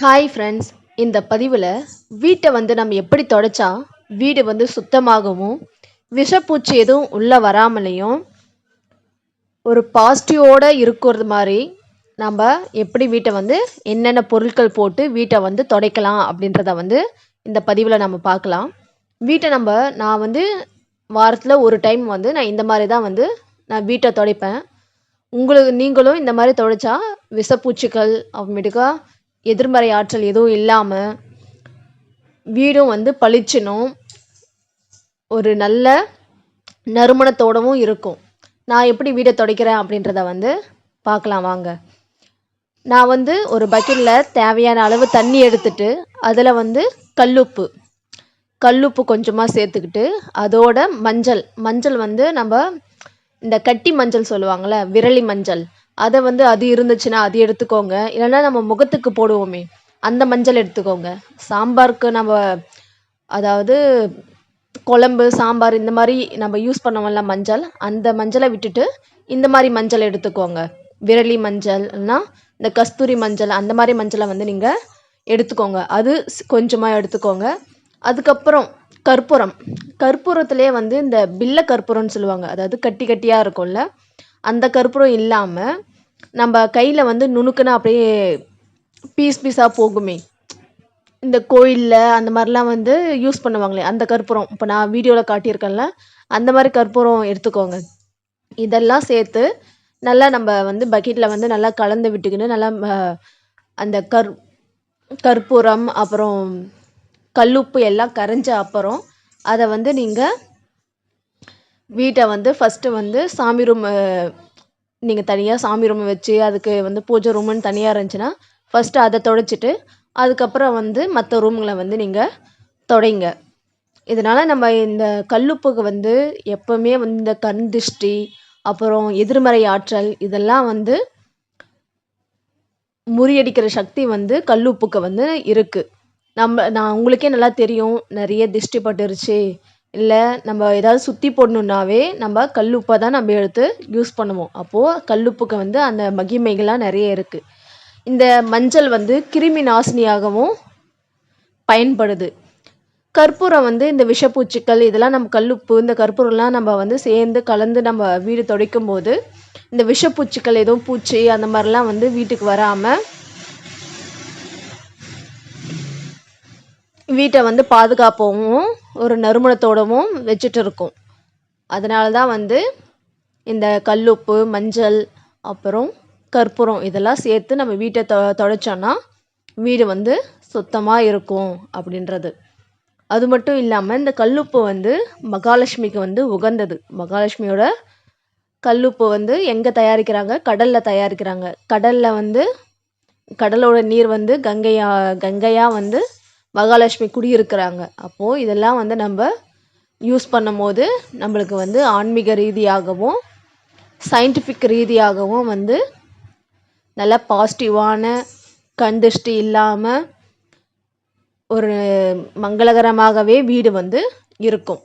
Hi friends இந்த பதிவில் வீட்டை வந்து நம்ம எப்படி தொடச்சா வீடு வந்து சுத்தமாகவும் விஷப்பூச்சி எதுவும் உள்ளே வராமலையும் ஒரு பாசிட்டிவோடு இருக்கிறது மாதிரி நம்ம எப்படி வீட்டை வந்து என்னென்ன பொருட்கள் போட்டு வீட்டை வந்து துடைக்கலாம் அப்படின்றத வந்து இந்த பதிவில் நம்ம பார்க்கலாம். வீட்டை நம்ம நான் வந்து வாரத்தில் ஒரு டைம் வந்து நான் இந்த மாதிரி தான் வந்து நான் வீட்டை துடைப்பேன். உங்களுக்கு நீங்களும் இந்த மாதிரி துடைச்சா விஷப்பூச்சிகள் அப்புறமேட்டுக்கா எதிர்மறை ஆற்றல் எதுவும் இல்லாமல் வீடும் வந்து பளிச்சினும் ஒரு நல்ல நறுமணத்தோடவும் இருக்கும். நான் எப்படி வீடை துடைக்கிறேன் அப்படின்றத வந்து பார்க்கலாம் வாங்க. நான் வந்து ஒரு பக்கெட்டில் தேவையான அளவு தண்ணி எடுத்துட்டு அதில் வந்து கல்லுப்பு. கல்லுப்பு கொஞ்சமாக சேர்த்துக்கிட்டு அதோட மஞ்சள். மஞ்சள் வந்து நம்ம இந்த கட்டி மஞ்சள் சொல்லுவாங்கள்ல விரலி மஞ்சள். அதை வந்து அது இருந்துச்சுன்னா அது எடுத்துக்கோங்க. இல்லைன்னா நம்ம முகத்துக்கு போடுவோமே அந்த மஞ்சள் எடுத்துக்கோங்க. சாம்பாருக்கு நம்ம அதாவது குழம்பு சாம்பார் இந்த மாதிரி நம்ம யூஸ் பண்ணுவோம்ல மஞ்சள் அந்த மஞ்சளை விட்டுட்டு இந்த மாதிரி மஞ்சள் எடுத்துக்கோங்க. விரலி மஞ்சள்னா இந்த கஸ்தூரி மஞ்சள் அந்த மாதிரி மஞ்சளை வந்து நீங்கள் எடுத்துக்கோங்க. அது கொஞ்சமாக எடுத்துக்கோங்க. அதுக்கப்புறம் கற்பூரம். கற்பூரத்துலேயே வந்து இந்த பில்ல கற்பூரம்னு சொல்லுவாங்க. அதாவது கட்டி கட்டியாக இருக்கும்ல அந்த கற்பூரம் இல்லாமல் நம்ம கையில் வந்து நுணுக்கினா அப்படியே பீஸ் பீஸாக போகுமே. இந்த கோயிலில் அந்த மாதிரிலாம் வந்து யூஸ் பண்ணுவாங்களே அந்த கற்பூரம் இப்போ நான் வீடியோவில் காட்டியிருக்கேன்ல அந்த மாதிரி கற்பூரம் எடுத்துக்கோங்க. இதெல்லாம் சேர்த்து நல்லா நம்ம வந்து பக்கெட்டில் வந்து நல்லா கலந்து விட்டுக்கின்னு நல்லா அந்த கற் கற்பூரம் அப்புறம் கல்லுப்பு எல்லாம் கரைஞ்ச அப்புறம் அதை வந்து நீங்கள் வீட்டை வந்து ஃபஸ்ட்டு வந்து சாமி ரூம் நீங்கள் தனியாக சாமி ரூம் வச்சு அதுக்கு வந்து பூஜை ரூமுன்னு தனியாக இருந்துச்சுன்னா ஃபஸ்ட்டு அதை தொடச்சிட்டு அதுக்கப்புறம் வந்து மற்ற ரூம்களை வந்து நீங்கள் தொடைங்க. இதனால் நம்ம இந்த கல்லுப்புக்கு வந்து எப்போவுமே வந்து இந்த கண் திருஷ்டி அப்புறம் எதிர்மறை ஆற்றல் இதெல்லாம் வந்து முறியடிக்கிற சக்தி வந்து கல்லுப்புக்கு வந்து இருக்குது நம்ம நான் உங்களுக்கே நல்லா தெரியும் நிறைய திருஷ்டி பட்டுருச்சு இல்லை நம்ம ஏதாவது சுற்றி போடணுன்னாவே நம்ம கல்லுப்பை தான் நம்ம எடுத்து யூஸ் பண்ணுவோம். அப்போது கல்லுப்புக்கு வந்து அந்த மகிமைகள்லாம் நிறைய இருக்குது இந்த மஞ்சள் வந்து கிருமி நாசினியாகவும் பயன்படுது. கற்பூரம் வந்து இந்த விஷப்பூச்சிகள் இதெல்லாம் நம்ம கல்லுப்பு இந்த கற்பூரம்லாம் நம்ம வந்து சேர்ந்து கலந்து நம்ம வீடு துடைக்கும் போது இந்த விஷப்பூச்சிகள் எதுவும் பூச்சி அந்த மாதிரிலாம் வந்து வீட்டுக்கு வராமல் வீட்டை வந்து பாதுகாப்பாகவும் ஒரு நறுமணத்தோடவும் வச்சுட்டு இருக்கும் அதனால தான் வந்து இந்த கல்லுப்பு மஞ்சள் அப்புறம் கற்பூரம் இதெல்லாம் சேர்த்து நம்ம வீட்டை தொ துடைச்சோன்னா வீடு வந்து சுத்தமாக இருக்கும் அப்படின்றது. அது மட்டும் இல்லாமல் இந்த கல்லுப்பு வந்து மகாலட்சுமிக்கு வந்து உகந்தது. மகாலட்சுமியோட கல்லுப்பு வந்து எங்கே தயாரிக்கிறாங்க? கடலில் தயாரிக்கிறாங்க. கடலில் வந்து கடலோட நீர் வந்து கங்கையா கங்கையாக வந்து மகாலட்சுமி குடியிருக்கிறாங்க. அப்போது இதெல்லாம் வந்து நம்ம யூஸ் பண்ணும் போது நம்மளுக்கு வந்து ஆன்மீக ரீதியாகவும் சயின்டிஃபிக் ரீதியாகவும் வந்து நல்ல பாசிட்டிவான கண்டிஷ்டி இல்லாமல் ஒரு மங்களகரமாகவே வீடு வந்து இருக்கும்.